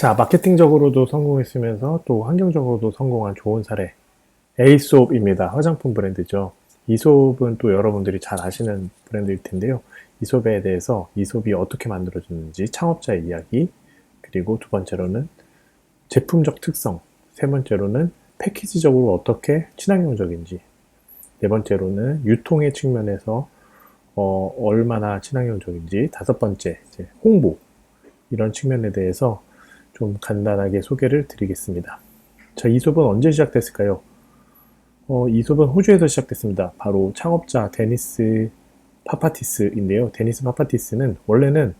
자, 마케팅적으로도 성공했으면서 또 환경적으로도 성공한 좋은 사례. 에이솝입니다. 화장품 브랜드죠. 이솝은 또 여러분들이 잘 아시는 브랜드일 텐데요. 이솝에 대해서 이솝이 어떻게 만들어졌는지 창업자의 이야기, 그리고 두 번째로는 제품적 특성, 세 번째로는 패키지적으로 어떻게 친환경적인지, 네 번째로는 유통의 측면에서 어, 얼마나 친환경적인지, 다섯 번째 홍보 이런 측면에 대해서 좀 간단하게 소개를 드리겠습니다. 자, 이솝은 언제 시작됐을까요? 어, 이솝은 호주에서 시작됐습니다. 바로 창업자 데니스 파파티스인데요. 데니스 파파티스는 원래는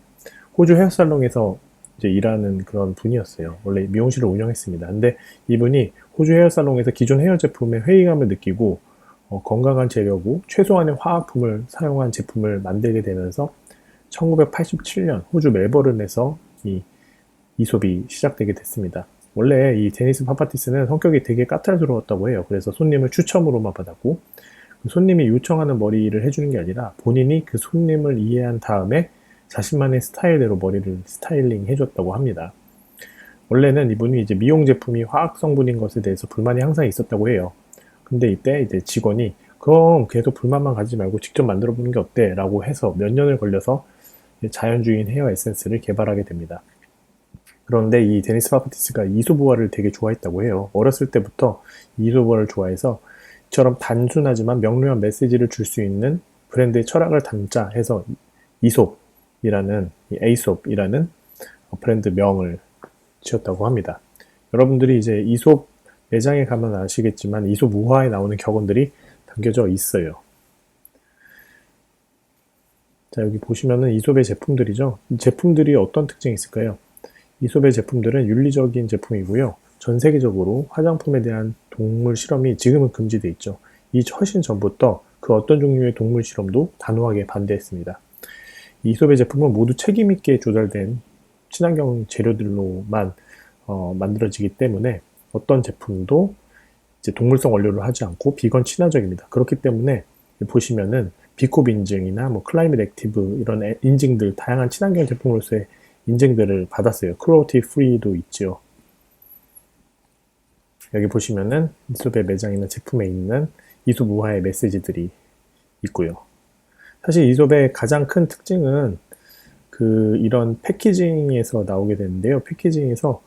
호주 헤어살롱에서 이제 일하는 그런 분이었어요. 원래 미용실을 운영했습니다. 근데 이분이 호주 헤어살롱에서 기존 헤어 제품의 회의감을 느끼고 어, 건강한 재료고 최소한의 화학품을 사용한 제품을 만들게 되면서 1987년 호주 멜버른에서 이 이솝이 시작되게 됐습니다. 원래 이 데니스 파파티스는 성격이 되게 까탈스러웠다고 해요. 그래서 손님을 추첨으로만 받았고 그 손님이 요청하는 머리를 해주는 게 아니라 본인이 그 손님을 이해한 다음에 자신만의 스타일대로 머리를 스타일링 해줬다고 합니다. 원래는 이분이 이제 미용 제품이 화학 성분인 것에 대해서 불만이 항상 있었다고 해요. 근데 이때 이제 직원이 그럼 계속 불만만 가지지 말고 직접 만들어 보는 게 어때? 라고 해서 몇 년을 걸려서 자연주의인 헤어 에센스를 개발하게 됩니다. 그런데 이 데니스 파파티스가 이소부화를 되게 좋아했다고 해요. 어렸을 때부터 이소부화를 좋아해서 이처럼 단순하지만 명료한 메시지를 줄 수 있는 브랜드의 철학을 담자 해서 이솝이라는 에이솝이라는 브랜드 명을 지었다고 합니다. 여러분들이 이제 이솝 매장에 가면 아시겠지만 이솝 우화에 나오는 격언들이 담겨져 있어요. 자 여기 보시면은 이솝의 제품들이죠. 이 제품들이 어떤 특징이 있을까요? 이솝의 제품들은 윤리적인 제품이고요. 전 세계적으로 화장품에 대한 동물 실험이 지금은 금지되어 있죠. 이 훨씬 전부터 그 어떤 종류의 동물 실험도 단호하게 반대했습니다. 이솝의 제품은 모두 책임있게 조달된 친환경 재료들로만 어, 만들어지기 때문에 어떤 제품도 이제 동물성 원료를 하지 않고 비건 친화적입니다. 그렇기 때문에 보시면은 비콥 인증이나 뭐 클라이밋 액티브 이런 인증들 다양한 친환경 제품으로서의 인증들을 받았어요. 크로티 프리도 있죠. 여기 보시면은 이솝의 매장이나 제품에 있는 이솝 우화의 메시지들이 있고요. 사실 이솝의 가장 큰 특징은 그 이런 패키징에서 나오게 되는데요. 패키징에서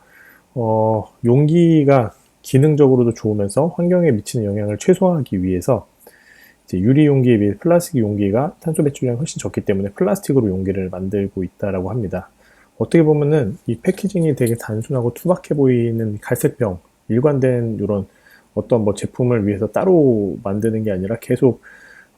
어, 용기가 기능적으로도 좋으면서 환경에 미치는 영향을 최소화하기 위해서 유리 용기에 비해 플라스틱 용기가 탄소 배출량이 훨씬 적기 때문에 플라스틱으로 용기를 만들고 있다라고 합니다. 어떻게 보면은 이 패키징이 되게 단순하고 투박해 보이는 갈색병, 일관된 이런 어떤 뭐 제품을 위해서 따로 만드는 게 아니라 계속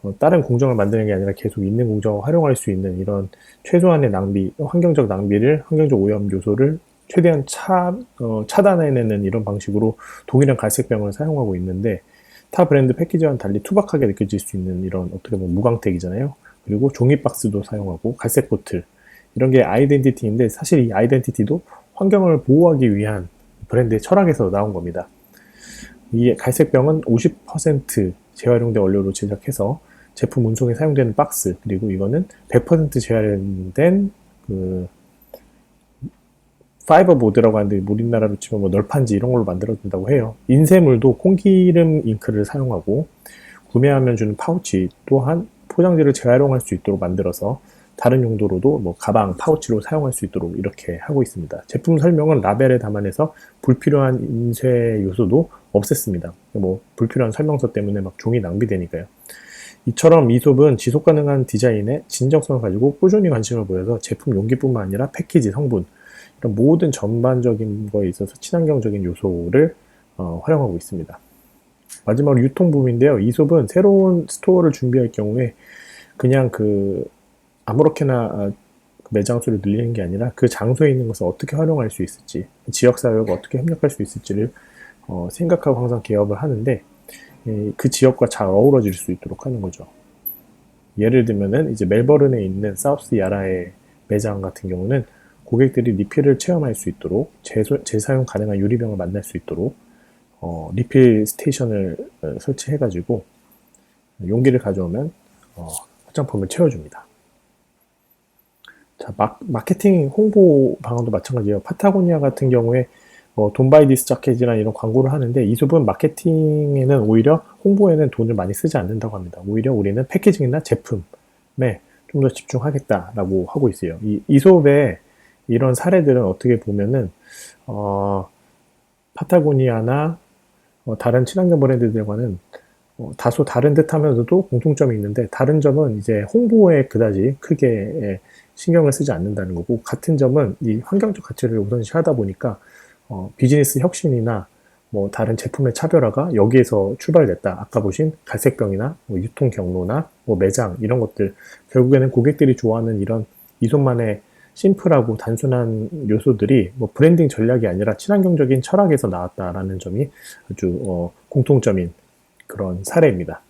어, 다른 공정을 만드는 게 아니라 계속 있는 공정을 활용할 수 있는 이런 최소한의 낭비, 환경적 낭비를, 환경적 오염 요소를 최대한 차, 어, 차단해내는 이런 방식으로 동일한 갈색병을 사용하고 있는데 타 브랜드 패키지와는 달리 투박하게 느껴질 수 있는 이런 어떻게 보면 무광택이잖아요. 그리고 종이 박스도 사용하고 갈색 보틀, 이런 게 아이덴티티인데 사실 이 아이덴티티도 환경을 보호하기 위한 브랜드의 철학에서 나온 겁니다. 이 갈색병은 50% 재활용된 원료로 제작해서 제품 운송에 사용되는 박스 그리고 이거는 100% 재활용된 그 파이버 보드라고 하는데 우리나라로 치면 뭐 널판지 이런 걸로 만들어진다고 해요. 인쇄물도 콩기름 잉크를 사용하고 구매하면 주는 파우치 또한 포장지를 재활용할 수 있도록 만들어서 다른 용도로도 뭐 가방, 파우치로 사용할 수 있도록 이렇게 하고 있습니다. 제품 설명은 라벨에 담아내서 불필요한 인쇄 요소도 없앴습니다. 뭐 불필요한 설명서 때문에 막 종이 낭비되니까요. 이처럼 이솝은 지속 가능한 디자인에 진정성을 가지고 꾸준히 관심을 보여서 제품 용기뿐만 아니라 패키지, 성분 이런 모든 전반적인 거에 있어서 친환경적인 요소를 어, 활용하고 있습니다. 마지막으로 유통 부분인데요. 이솝은 새로운 스토어를 준비할 경우에 그냥 그 아무렇게나 아, 그 매장 수를 늘리는 게 아니라 그 장소에 있는 것을 어떻게 활용할 수 있을지, 지역사회가 어떻게 협력할 수 있을지를 어, 생각하고 항상 개업을 하는데 예, 그 지역과 잘 어우러질 수 있도록 하는 거죠. 예를 들면은 이제 멜버른에 있는 사우스 야라의 매장 같은 경우는 고객들이 리필을 체험할 수 있도록 재소, 재사용 가능한 유리병을 만날 수 있도록 어, 리필 스테이션을 어, 설치해가지고 용기를 가져오면 어, 화장품을 채워줍니다. 자, 마, 마케팅 홍보 방안도 마찬가지예요. 파타고니아 같은 경우에 뭐 돈바이 디스 자켓이나 이런 광고를 하는데 이솝은 마케팅에는 오히려 홍보에는 돈을 많이 쓰지 않는다고 합니다. 오히려 우리는 패키징이나 제품에 좀 더 집중하겠다라고 하고 있어요. 이 이솝의 이런 사례들은 어떻게 보면은 어, 파타고니아나 어, 다른 친환경 브랜드들과는 어, 다소 다른 듯 하면서도 공통점이 있는데 다른 점은 이제 홍보에 그다지 크게 예, 신경을 쓰지 않는다는 거고 같은 점은 이 환경적 가치를 우선시 하다 보니까 어, 비즈니스 혁신이나 뭐 다른 제품의 차별화가 여기에서 출발됐다. 아까 보신 갈색병이나 뭐 유통 경로나 뭐 매장 이런 것들 결국에는 고객들이 좋아하는 이런 이손만의 심플하고 단순한 요소들이 뭐 브랜딩 전략이 아니라 친환경적인 철학에서 나왔다라는 점이 아주 어, 공통점인 그런 사례입니다.